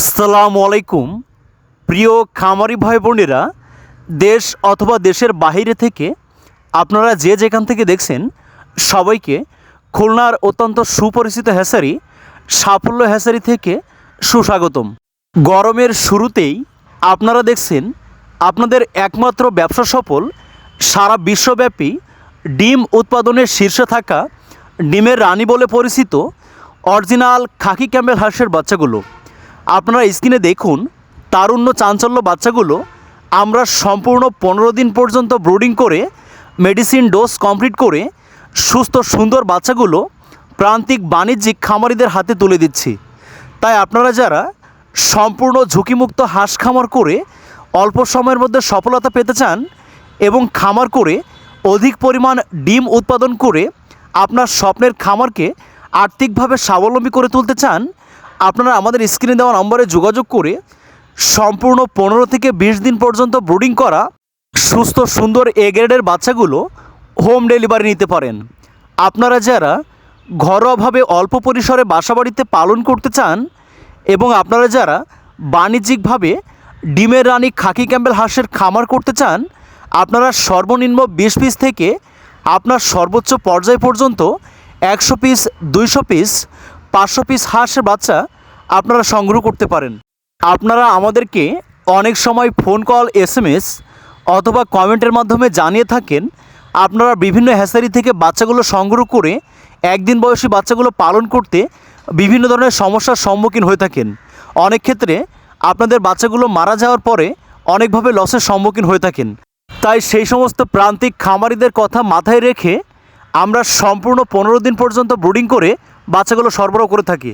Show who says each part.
Speaker 1: আসসালামু আলাইকুম। প্রিয় খামারি ভাই বোনেরা দেশ অথবা দেশের বাইরে থেকে আপনারা যে যেখান থেকে দেখছেন, সবাইকে খুলনার অত্যন্ত সুপরিচিত হ্যাসারি, সাফল্য হ্যাসারি থেকে সুস্বাগতম। গরমের শুরুতেই আপনারা দেখছেন, আপনাদের একমাত্র ব্যবসা সফল, সারা বিশ্বব্যাপী ডিম উৎপাদনের শীর্ষে থাকা ডিমের রানী বলে পরিচিত অরিজিনাল খাকি ক্যাম্বেল হাঁসের বাচ্চাগুলো। আপনারা স্ক্রিনে দেখুন, তারুণ্য চাঞ্চল্য বাচ্চাগুলো আমরা সম্পূর্ণ পনেরো দিন পর্যন্ত ব্রুডিং করে, মেডিসিন ডোজ কমপ্লিট করে, সুস্থ সুন্দর বাচ্চাগুলো প্রান্তিক বাণিজ্যিক খামারিদের হাতে তুলে দিচ্ছি। তাই আপনারা যারা সম্পূর্ণ ঝুঁকিমুক্ত হাঁস খামার করে অল্প সময়ের মধ্যে সফলতা পেতে চান এবং খামার করে অধিক পরিমাণ ডিম উৎপাদন করে আপনার স্বপ্নের খামারকে আর্থিকভাবে স্বাবলম্বী করে তুলতে চান আপনারা আমাদের স্ক্রিনে দেওয়া নম্বরে যোগাযোগ করে সম্পূর্ণ পনেরো থেকে বিশ দিন পর্যন্ত ব্রুডিং করা সুস্থ, সুন্দর এ গ্রেডের বাচ্চাগুলো হোম ডেলিভারি নিতে পারেন। আপনারা যারা ঘরোয়াভাবে অল্প পরিসরে বাসাবাড়িতে পালন করতে চান এবং আপনারা যারা বাণিজ্যিকভাবে ডিমের রানী খাকি ক্যাম্বেল হাঁসের খামার করতে চান, আপনারা সর্বনিম্ন বিশ পিস থেকে আপনার সর্বোচ্চ পর্যায় পর্যন্ত একশো পিস, দুইশো পিস, পাঁচশো পিস হাঁসের বাচ্চা আপনারা সংগ্রহ করতে পারেন। আপনারা আমাদেরকে অনেক সময় ফোন কল এসএমএস অথবা কমেন্টের মাধ্যমে জানিয়ে থাকেন। আপনারা বিভিন্ন হ্যাসারি থেকে বাচ্চাগুলো সংগ্রহ করে একদিন বয়সী বাচ্চাগুলো পালন করতে বিভিন্ন ধরনের সমস্যার সম্মুখীন হয়ে থাকেন। অনেক ক্ষেত্রে আপনাদের বাচ্চাগুলো মারা যাওয়ার পরে অনেকভাবে লসের সম্মুখীন হয়ে থাকেন। তাই সেই সমস্ত প্রান্তিক খামারিদের কথা মাথায় রেখে আমরা সম্পূর্ণ পনেরো দিন পর্যন্ত ব্রুডিং করে বাচ্চাগুলো সরবরাহ করে থাকি।